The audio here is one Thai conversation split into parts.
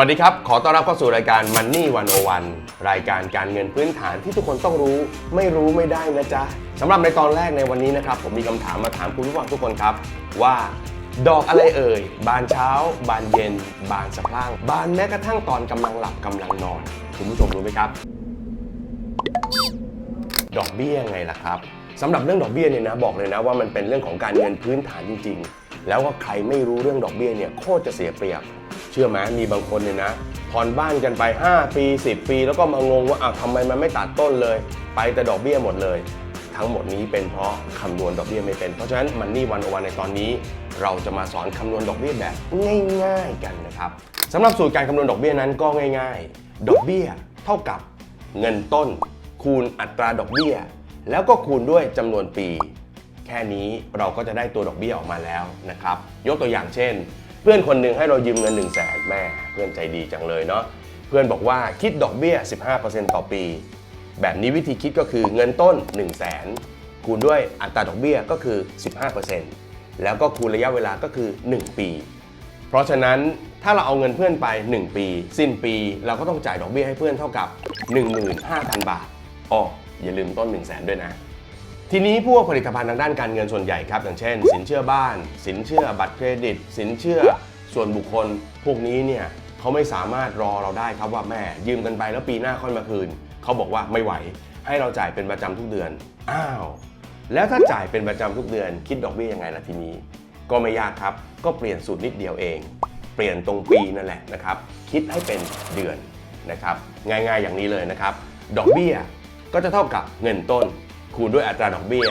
วัสดีครับ ขอต้อนรับเข้าสู่รายการ Money 101 รายการการเงินพื้นฐานที่ทุกคนต้องรู้ ไม่รู้ไม่ได้นะจ๊ะสำหรับในตอนแรกในวันนี้นะครับ ผมมีคำถามมาถามคุณผู้ฟังทุกคนครับ ว่า ดอกอะไรเอ่ย บานเช้า บานเย็น บานสะพรั่ง บานแม้กระทั่งตอนกำลังหลับกำลังนอน คุณผู้ชมรู้ไหมครับ ดอกเบี้ยไงล่ะครับสำหรับเรื่องดอกเบี้ยเนี่ยนะบอกเลยนะว่ามันเป็นเรื่องของการเงินพื้นฐานจริงๆ แล้วก็ใครไม่รู้เรื่องดอกเบี้ยเนี่ยโคตรจะเสียเปรียบ เชื่อไหมมีบางคนเนี่ยนะผ่อนบ้านกันไป 5 ปี 10 ปี แล้วก็มางงว่าอ้าวทำไมมันไม่ตัดต้นเลย ไปแต่ดอกเบี้ยหมดเลย ทั้งหมดนี้เป็นเพราะคำนวณดอกเบี้ยไม่เป็น เพราะฉะนั้นมันนี่วันอวันในตอนนี้ เราจะมาสอนคำนวณดอกเบี้ยแบบง่าย ๆกันนะครับสำหรับสูตรการคำนวณดอกเบี้ยนั้นก็ง่าย ๆ ดอกเบี้ยเท่ากับเงินต้น คูณอัตราดอกเบี้ย แล้วก็คูณด้วยจำนวนปี แค่นี้เราก็จะได้ตัวดอกเบี้ยออกมาแล้วนะครับ ยกตัวอย่างเช่น พื่อนคนหนึ่งให้เรายืมเงิน1นึ่งแสนแม่เพื่อนใจดีจังเลยเนาะเพื่อนบอกว่าคิดดอกเบี้ย 15%ต่อปี แบบนี้วิธีคิดก็คือเงินต้น 1 0 0 0 0แสนคูณด้วยอัตราดอกเบี้ยก็คือ 15%แล้วก็คูณระยะเวลาก็คือ 1 ปี เพราะฉะนั้นถ้าเราเอาเงินเพื่อนไป 1 ปี สิ้นปี เราก็ต้องจ่ายดอกเบี้ยให้เพื่อนเท่ากับ 15,000 บาทอ๋ออย่าลืมต้น 1 0 0 0 0แสนด้วยนะ ทีนี้พวกผลิตภัณฑ์ทางด้านการเงินส่วนใหญ่ครับ อย่างเช่น สินเชื่อบ้าน สินเชื่อบัตรเครดิต สินเชื่อส่วนบุคคล พวกนี้เนี่ยเขาไม่สามารถรอเราได้ครับว่าแม่ยืมกันไปแล้วปีหน้าค่อยมาคืน เขาบอกว่าไม่ไหว ให้เราจ่ายเป็นประจำทุกเดือน อ้าว แล้วถ้าจ่ายเป็นประจำทุกเดือนคิดดอกเบี้ยยังไงล่ะทีนี้ ก็ไม่ยากครับ ก็เปลี่ยนสูตรนิดเดียวเอง เปลี่ยนตรงปีนั่นแหละนะครับ คิดให้เป็นเดือนนะครับ ง่ายๆอย่างนี้เลยนะครับ ดอกเบี้ยก็จะเท่ากับเงินต้น คูณด้วยอัตราดอกเบี้ย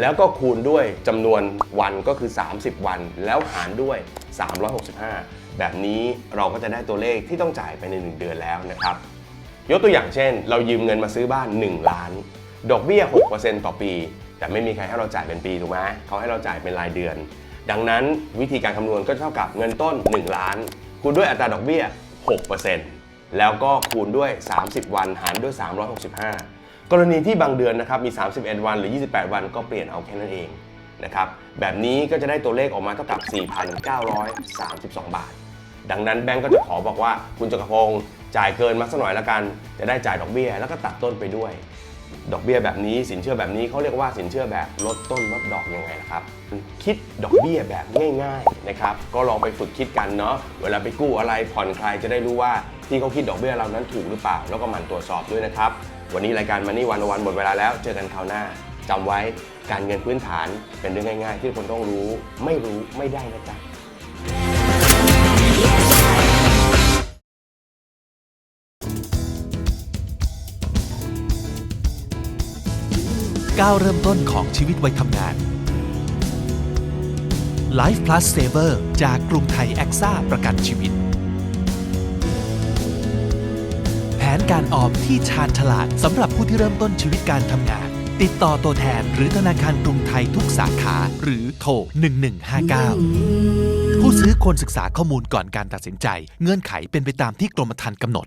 แล้วก็คูณด้วยจำนวนวันก็คือ 30 วัน แล้วหารด้วย 365 แบบนี้เราก็จะได้ตัวเลขที่ต้องจ่ายไปใน 1 เดือนแล้วนะครับ ยกตัวอย่างเช่น เรายืมเงินมาซื้อบ้าน 1 ล้าน ดอกเบี้ย 6%ต่อปี แต่ไม่มีใครให้เราจ่ายเป็นปีถูกไหมเขาให้เราจ่ายเป็นรายเดือน ดังนั้นวิธีการคำนวณก็เท่ากับเงินต้น 1 ล้าน คูณด้วยอัตราดอกเบี้ย 6%แล้วก็คูณด้วย 30 วัน หารด้วย 365 กรณีที่บางเดือนนะครับมี 31 วันหรือ 28 วันก็เปลี่ยนเอาแค่นั้นเองนะครับแบบนี้ก็จะได้ตัวเลขออกมาเท่ากับ 4,932 บาท ดังนั้นแบงก์ก็จะขอบอกว่าคุณจักรพงศ์จ่ายเกินมาสักหน่อยละกัน จะได้จ่ายดอกเบี้ยแล้วก็ตัดต้นไปด้วย ดอกเบี้ยแบบนี้สินเชื่อแบบนี้เขาเรียกว่าสินเชื่อแบบลดต้นลดดอกยังไงล่ะครับ คิดดอกเบี้ยแบบง่ายๆนะครับก็ลองไปฝึกคิดกันเนาะเวลาไปกู้อะไรผ่อนคลายจะได้รู้ว่า ที่เขาคิดดอกเบี้ยเรานั้นถูกหรือเปล่า แล้วก็หมั่นตรวจสอบด้วยนะครับ วันนี้รายการมันนี่วันวันหมดเวลาแล้ว เจอกันคราวหน้าจำไว้การเงินพื้นฐานเป็นเรื่องง่าย ๆ ที่คนต้องรู้ ไม่รู้ไม่ได้นะจ๊ะก้าวเริ่มต้นของชีวิตวัยทำงาน Life Plus Saver จากกรุงไทยแอคซ่าประกันชีวิต การออมที่ชาญฉลาดสำหรับผู้ที่เริ่มต้นชีวิตการทำงาน ติดต่อตัวแทนหรือธนาคารกรุงไทยทุกสาขาหรือโทร 1159 ผู้ซื้อควรศึกษาข้อมูลก่อนการตัดสินใจ เงื่อนไขเป็นไปตามที่กรมธรรม์กำหนด